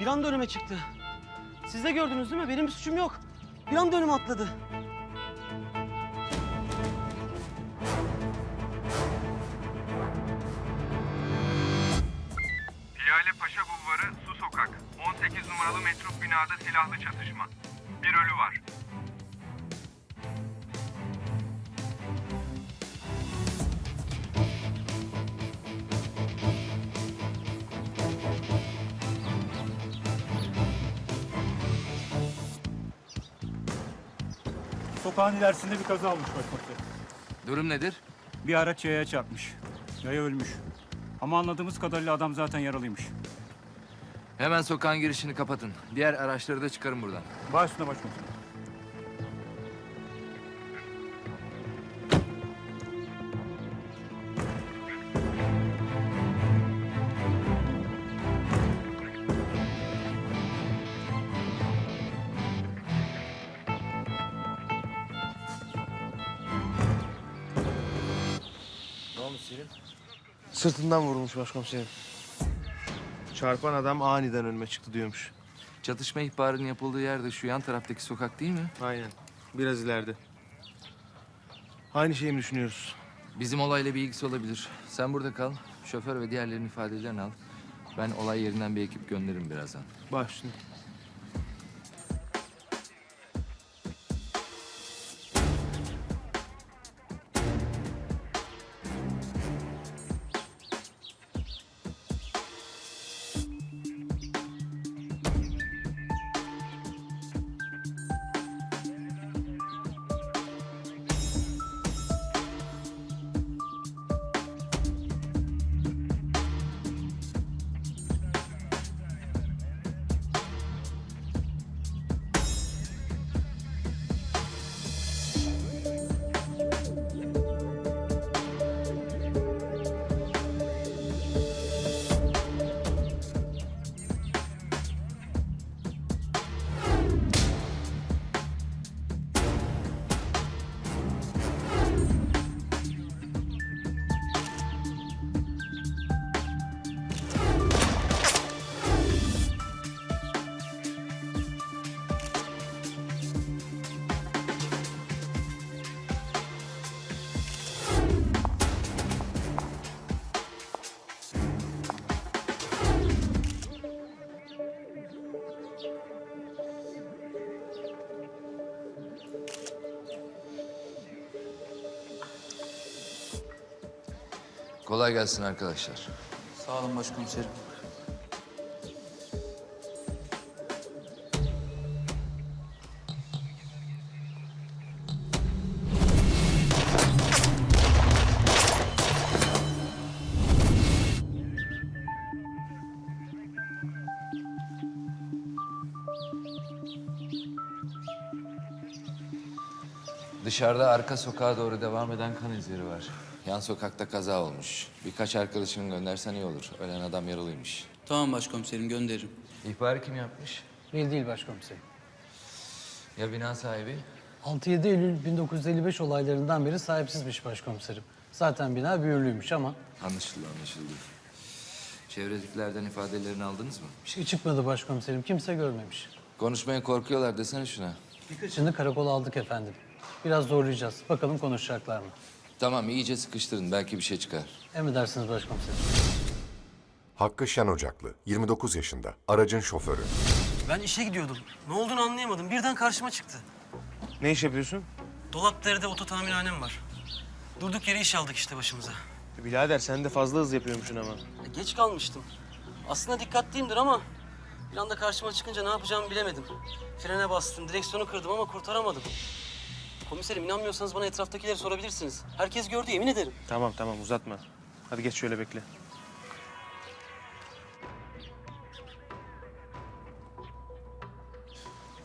Bir anda önüme çıktı. Siz de gördünüz değil mi? Benim bir suçum yok. Bir anda önüme atladı. Piyale Paşa Bulvarı, Su Sokak. 18 numaralı metruk binada silahlı çatışma. Bir ölü var. Sokağın ilerisinde bir kaza olmuş başkomiserim. Durum nedir? Bir araç yaya çarpmış. Yaya ölmüş. Ama anladığımız kadarıyla adam zaten yaralıymış. Hemen sokağın girişini kapatın. Diğer araçları da çıkarın buradan. Baş üstüne başkomiserim. Sırtından vurulmuş başkomiserim. Çarpan adam aniden önüme çıktı diyormuş. Çatışma ihbarının yapıldığı yer de şu yan taraftaki sokak değil mi? Aynen. Biraz ileride. Aynı şeyi mi düşünüyoruz? Bizim olayla bir ilgisi olabilir. Sen burada kal. Şoför ve diğerlerinin ifadelerini al. Ben olay yerinden bir ekip gönderirim birazdan. Baş üstüne. Kolay gelsin arkadaşlar. Sağ olun başkomiserim. Dışarıda arka sokağa doğru devam eden kan izleri var. Yan sokakta kaza olmuş. Birkaç arkadaşını göndersen iyi olur. Ölen adam yaralıymış. Tamam başkomiserim gönderirim. İhbarı kim yapmış? Değil değil başkomiserim. Ya bina sahibi? 6-7 Eylül 1955 olaylarından beri sahipsizmiş başkomiserim. Zaten bina büyürlüymüş ama Anlaşıldı, anlaşıldı. Çevredekilerden ifadelerini aldınız mı? bir şey çıkmadı başkomiserim. Kimse görmemiş. Konuşmaya korkuyorlar desene şuna. Birkaçını karakola aldık efendim. Biraz zorlayacağız. Bakalım konuşacaklar mı? Tamam iyice sıkıştırın. Belki bir şey çıkar. Emredersiniz başkomiserim. Hakkı Şen Ocaklı, 29 yaşında, aracın şoförü. Ben işe gidiyordum. Ne olduğunu anlayamadım. Birden karşıma çıktı. Ne iş yapıyorsun? Dolapdere'de oto tamirhanem var. Durduk yere iş aldık işte başımıza. E, Birader sen de fazla hız yapıyormuşsun ama. E, Geç kalmıştım. Aslında dikkatliyimdir ama bir anda karşıma çıkınca ne yapacağımı bilemedim. Frene bastım, direksiyonu kırdım ama kurtaramadım. Komiserim inanmıyorsanız bana etraftakileri sorabilirsiniz. Herkes gördü yemin ederim. Tamam tamam uzatma. Hadi geç şöyle bekle.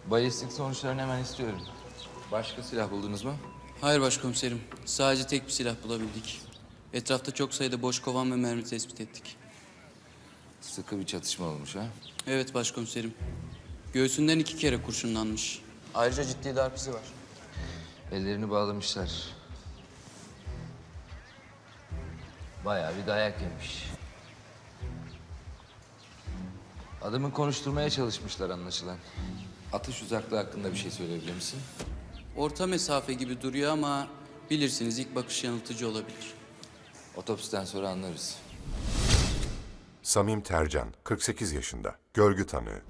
Balistik sonuçlarını hemen istiyorum. Başka silah buldunuz mu? Hayır başkomiserim. Sadece tek bir silah bulabildik. Etrafta çok sayıda boş kovan ve mermi tespit ettik. Sıkı bir çatışma olmuş ha. Evet başkomiserim. Göğsünden iki kere kurşunlanmış. Ayrıca ciddi darp izi var. Ellerini bağlamışlar. Bayağı bir dayak yemiş. Adamı konuşturmaya çalışmışlar anlaşılan. Atış uzaklığı hakkında bir şey söyleyebilir misin? Orta mesafe gibi duruyor ama bilirsiniz ilk bakış yanıltıcı olabilir. Otopsiden sonra anlarız. Samim Tercan, 48 yaşında, görgü tanığı.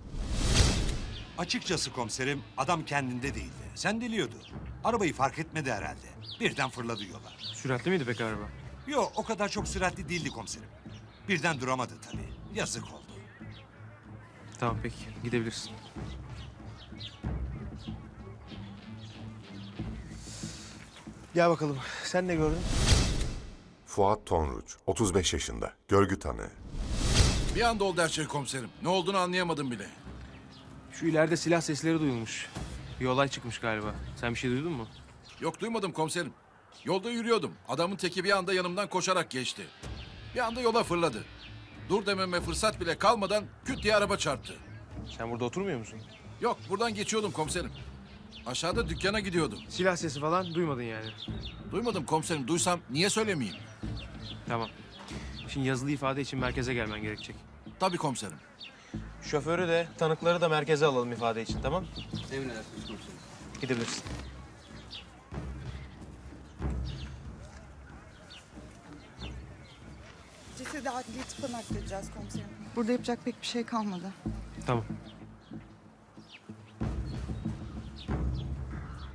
Açıkçası komiserim adam kendinde değildi. Sen diliyordu. Arabayı fark etmedi herhalde. Birden fırladı yola. Süratli miydi peki araba? Yo o kadar çok süratli değildi komiserim. Birden duramadı tabii. Yazık oldu. Tamam peki gidebilirsin. Gel bakalım. Sen ne gördün? Fuat Tonruç, 35 yaşında, görgü tanığı. Bir anda oldu her şey komiserim. Ne olduğunu anlayamadım bile. Şu ileride silah sesleri duyulmuş. Bir olay çıkmış galiba. Sen bir şey duydun mu? Yok duymadım komiserim. Yolda yürüyordum. Adamın teki bir anda yanımdan koşarak geçti. Bir anda yola fırladı. Dur dememe fırsat bile kalmadan küt diye araba çarptı. Sen burada oturmuyor musun? Yok buradan geçiyordum komiserim. Aşağıda dükkana gidiyordum. Silah sesi falan duymadın yani. Duymadım komiserim. Duysam niye söylemeyeyim? Tamam. Şimdi yazılı ifade için merkeze gelmen gerekecek. Tabii komiserim. Şoförü de tanıkları da merkeze alalım ifade için tamam mı? Emredersiniz komiserim. Gidebilirsin. Cesedi adliye tıpa nakledeceğiz komiserim. Burada yapacak pek bir şey kalmadı. Tamam.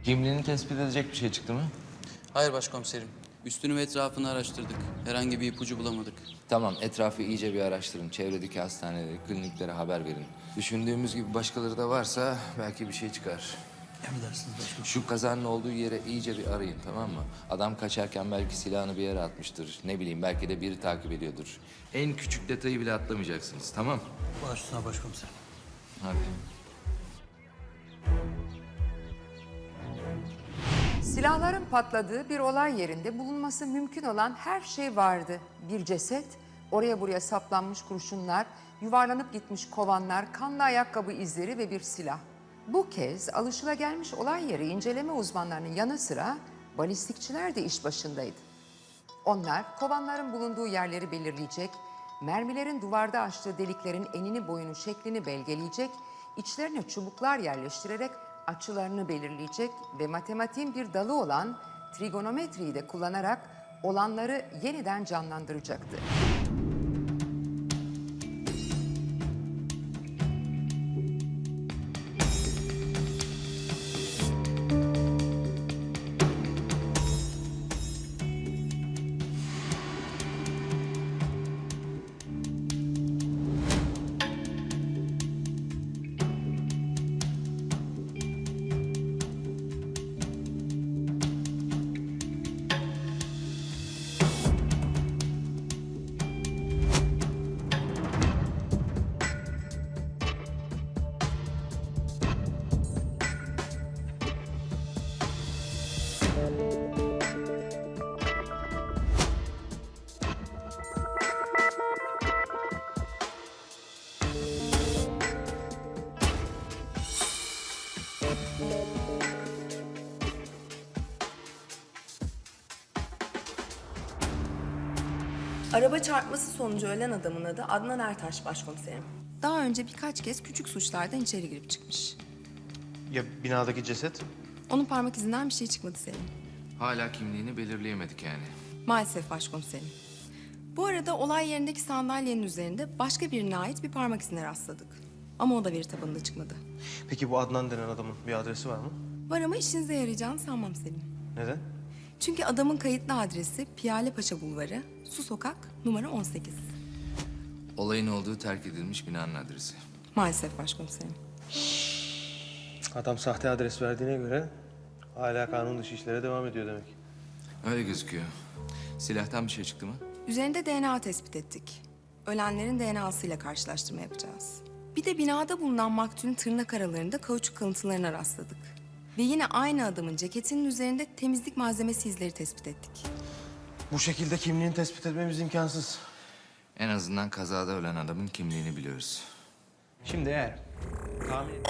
Kimliğini tespit edecek bir şey çıktı mı? Hayır başkomiserim. Üstünü ve etrafını araştırdık. Herhangi bir ipucu bulamadık. Tamam, etrafı iyice bir araştırın. Çevredeki hastanelere, kliniklere haber verin. Düşündüğümüz gibi başkaları da varsa belki bir şey çıkar. Emredersiniz başkomiserim. Şu kazanın olduğu yere iyice bir arayın tamam mı? Adam kaçarken belki silahını bir yere atmıştır. Ne bileyim belki de biri takip ediyordur. En küçük detayı bile atlamayacaksınız tamam? Baş üstüne başkomiserim. Hadi. Silahların patladığı bir olay yerinde bulunması mümkün olan her şey vardı. Bir ceset, oraya buraya saplanmış kurşunlar, yuvarlanıp gitmiş kovanlar, kanlı ayakkabı izleri ve bir silah. Bu kez alışılagelmiş olay yeri inceleme uzmanlarının yanı sıra balistikçiler de iş başındaydı. Onlar kovanların bulunduğu yerleri belirleyecek, mermilerin duvarda açtığı deliklerin enini boyunu şeklini belgeleyecek, içlerine çubuklar yerleştirerek açılarını belirleyecek ve matematiğin bir dalı olan trigonometriyi de kullanarak olanları yeniden canlandıracaktı. Araba çarpması sonucu ölen adamın adı Adnan Ertaş başkomiserim. Daha önce birkaç kez küçük suçlardan içeri girip çıkmış. Ya binadaki ceset? Onun parmak izinden bir şey çıkmadı Selim. Hala kimliğini belirleyemedik yani. Maalesef başkomiserim. Bu arada olay yerindeki sandalyenin üzerinde başka birine ait bir parmak izine rastladık. Ama o da veri tabanında çıkmadı. Peki bu Adnan denen adamın bir adresi var mı? Var ama işinize yarayacağını sanmam Selim. Neden? Çünkü adamın kayıtlı adresi Piyale Paşa Bulvarı, Su Sokak, numara 18. Olayın olduğu terk edilmiş binanın adresi. Maalesef başkomiserim. Adam sahte adres verdiğine göre hala kanun dışı işlere devam ediyor demek. Öyle gözüküyor. Silahtan bir şey çıktı mı? Üzerinde DNA tespit ettik. Ölenlerin DNA'sıyla karşılaştırma yapacağız. Bir de binada bulunan maktulün tırnak aralarında kauçuk kalıntılarına rastladık. Ve yine aynı adamın ceketinin üzerinde temizlik malzemesi izleri tespit ettik. Bu şekilde kimliğini tespit etmemiz imkansız. En azından kazada ölen adamın kimliğini biliyoruz. Şimdi eğer tahmin